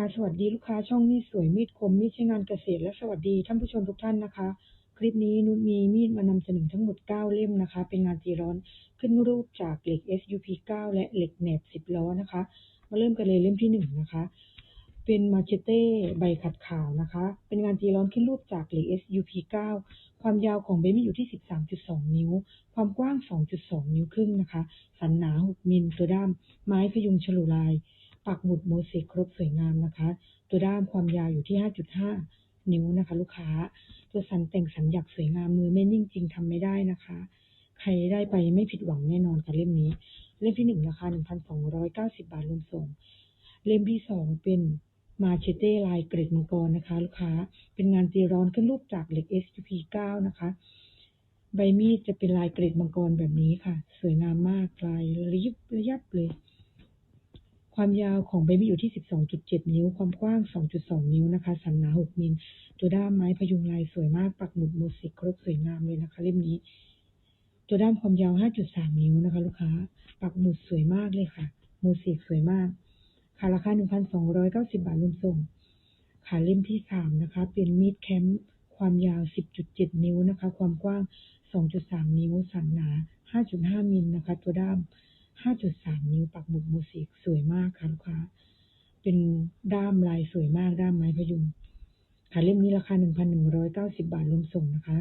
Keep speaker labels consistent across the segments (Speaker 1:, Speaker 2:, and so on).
Speaker 1: คะสวัสดีลูกค้าช่องมีดสวยมีดคมมีดใช้งานเกษตรและสวัสดีท่านผู้ชมทุกท่านนะคะ คลิปนี้นุชมีมีดมานำเสนอทั้งหมด 9 เล่มนะคะ เป็นงานตีร้อนขึ้นรูปจากเหล็ก SUP 9 และเหล็กแหนบ 10 ล้อนะคะ มาเริ่มกันเลยเล่มที่ 1 นะคะ เป็นมาเชเต้ใบขัดขาวนะคะ เป็นงานตีร้อนขึ้นรูปจากเหล็ก SUP 9 ความยาวของเบมีอยู่ที่ 13.2 นิ้ว ความกว้าง 2.2 นิ้วครึ่งนะคะ สันหนา 6 มิลตัวด้ามไม้พยุงฉลุลาย ปักหมุดโมเสกครบสวยงามนะคะ ตัวด้ามความยาวอยู่ที่ 5.5 นิ้วนะคะ ลูกค้า ตัวสันแต่งสันหยักสวยงามมือไม่นิ่งจริงทำไม่ได้นะคะ ใครได้ไปไม่ผิดหวังแน่นอนกับเล่มนี้ เล่มที่หนึ่งราคา1,290 บาทรวมส่ง เล่มที่สองเป็นมาเชเต้ลายเกรดมังกรนะคะ ลูกค้า เป็นงานตีร้อนขึ้นรูปจากเหล็ก SUP 9นะคะ ใบมีดจะเป็นลายเกรดมังกรแบบนี้ค่ะ สวยงามมากลายระยิบระยับเลย ความยาวของใบมีดอยู่ที่ 12.7 นิ้ว ความกว้าง 2.2 นิ้วนะคะ สันหนา 6 มิล ตัวด้ามไม้พยุงลายสวยมาก ปักหมุดโมเสกครบสวยงามเลยนะคะ เล่มนี้ ตัวด้ามความยาว 5.3 นิ้วนะคะ ลูกค้า ปักหมุดสวยมากเลยค่ะ โมเสกสวยมาก ค่ะ ราคา 1,290 บาทรวมส่ง ค่ะ เล่มที่ 3 นะคะ เป็นมีดแคมป์ความยาว 10.7 นิ้วนะคะ ความกว้าง 2.3 นิ้ว สันหนา 5.5 มิลนะคะ ตัวด้าม 5.3 นิ้วปักหมุดโมเสกสวยมากค่ะลูกค้า เป็นด้ามลายสวยมากด้ามไม้พยุงค่ะเล่มนี้ราคา 1,190 บาทรวมส่งนะคะ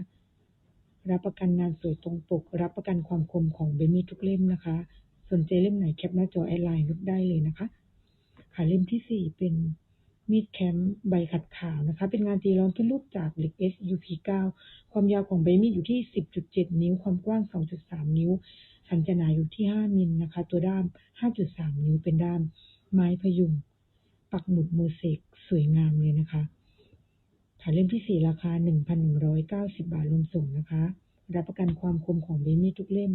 Speaker 1: รับประกันงานสวยตรงปก รับประกันความคมของเบมี่ทุกเล่มนะคะ สนใจเล่มไหนแคปหน้าจอแอดไลน์นุดได้เลยนะคะ ค่ะเล่มที่ 4 เป็น มีดแคมป์ใบขัดขาวนะคะ เป็นงานตีร้อนขึ้นรูปจากเหล็ก SUP 9 ความยาวของใบมีดอยู่ที่ 10.7 นิ้ว ความกว้าง 2.3 นิ้ว สันจนาอยู่ที่ 5 มิลนะคะ ตัวด้าม 5.3 นิ้วเป็นด้าม ไม้พยุง ปักหมุดโมเสกสวยงามเลยนะคะค่ะเล่มที่ 4 ราคา 1,190 บาทรวมส่งนะคะ รับประกันความคมของเบมี่ทุกเล่ม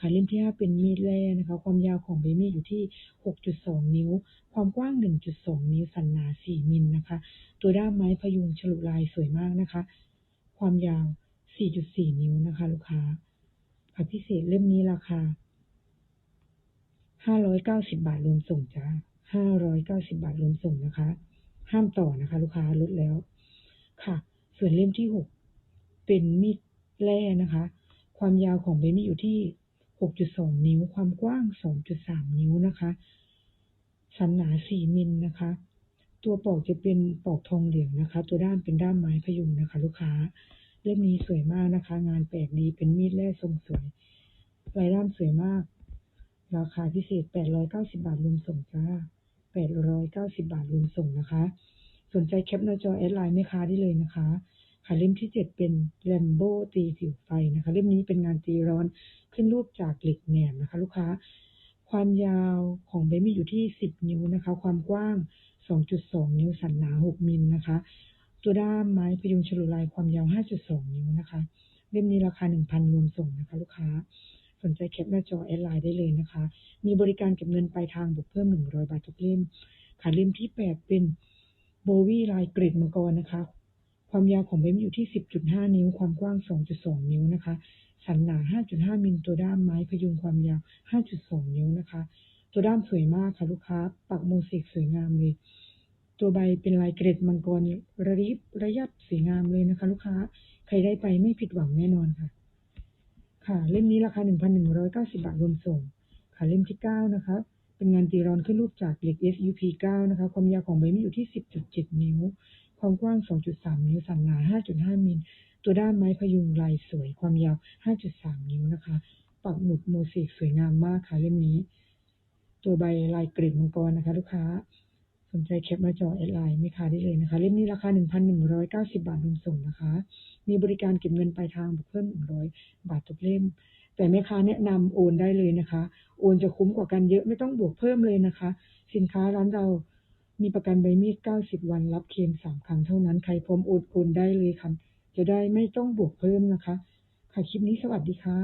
Speaker 1: ค่ะเล่มที่ 5 เป็นมีดแร่นะคะ ความยาวของเบมี่อยู่ที่ 6.2 นิ้ว ความกว้าง 1.2 นิ้ว สันหนา 4 มิลนะคะ ตัวด้ามไม้พยุงฉลุลายสวยมากนะคะ ความยาว 4.4 นิ้วนะคะ ลูกค้า ค่ะพิเศษเล่มนี้ราคา590 บาทรวมส่งจ้า590 บาทรวมส่งนะคะ ห้ามต่อนะคะ ลูกค้าลดแล้ว ค่ะ ส่วนเล่มที่ 6 เป็นมีดแร่นะคะ ความยาวของเบมี่อยู่ที่ 6.2 นิ้ว ความกว้าง 2.3 นิ้วนะคะ สันหนา 4 มิลนะคะ ตัวปอกจะเป็นปอกทองเหลืองนะคะ ตัวด้ามเป็นด้ามไม้พยุงนะคะ ลูกค้า เล่มนี้สวยมากนะคะ งานแปลกดี เป็นมีดแร่ทรงสวย ลายด้ามสวยมาก ราคาพิเศษ 890 บาทรวมส่งจ้า 890 บาทรวมส่งนะคะ สนใจแคปหน้าจอแอดไลน์แม่ค้าได้เลยนะคะ ค่ะเล่มที่ 7 เป็นแลมโบตีผิวไฟนะคะ เล่มนี้เป็นงานตีร้อนขึ้นรูปจากเหล็กแหนมนะคะ ลูกค้า ความยาวของเบมี่อยู่ที่ 10 นิ้วนะคะ ความกว้าง 2.2 นิ้วสันหนา 6 มิลนะคะ ตัวด้ามไม้พยุงฉลุลายความยาว 5.2 นิ้วนะคะ เล่มนี้ราคา 1,000 รวมส่งนะคะ ลูกค้า สนใจแคปหน้าจอแอดไลน์ได้เลยนะคะ มีบริการเก็บเงินปลายทางบวกเพิ่ม 100 บาททุกเล่ม ค่ะเล่มที่ 8 เป็นโบวี่ลายกรดมังกรนะคะ ความยาวของเบมอยู่ที่ 10.5 นิ้ว ความกว้าง 2.2 นิ้วนะคะ สันหนา 5.5 มิลตัวด้ามไม้พยุงความยาว 5.2 นิ้วนะคะ ตัวด้ามสวยมากค่ะลูกค้า ปักโมเสกสวยงามเลย ตัวใบเป็นลายเกรดมังกรระริบระยับสวยงามเลยนะคะ ลูกค้า ใครได้ไปไม่ผิดหวังแน่นอนค่ะ ค่ะ เล่มนี้ราคา 1,190 บาทรวมส่ง ค่ะเล่มที่ 9 นะคะ เป็นงานตีรอนขึ้นรูปจากเหล็ก SUP 9 นะคะ ความยาวของใบมีอยู่ที่ 10.7 นิ้ว ความกว้าง 2.3 นิ้ว สันหนา 5.5 มิล ตัวด้ามไม้พยุงลายสวย ความยาว 5.3 นิ้วนะคะ ปักหมุดโมเสกสวยงามมากค่ะเล่มนี้ ตัวใบลายกรดมังกรนะคะ ลูกค้า สนใจแคปหน้าจอแอดไลน์ไม่ค้าได้เลยนะคะ เล่มนี้ราคา 1,190 บาทรวมส่งนะคะ มีบริการเก็บเงินปลายทางบวกเพิ่ม 100 บาททุกเล่มแต่แม่ค้าแนะนำโอนได้เลยนะคะ โอนจะคุ้มกว่ากันเยอะไม่ต้องบวกเพิ่มเลยนะคะ สินค้าร้านเรา มีประกันใบมีด90วันรับเคลม3ครั้งเท่านั้น ใครพร้อมโอนโอนได้เลยค่ะ จะได้ไม่ต้องบวกเพิ่มนะคะ ค่ะ คลิปนี้สวัสดีค่ะ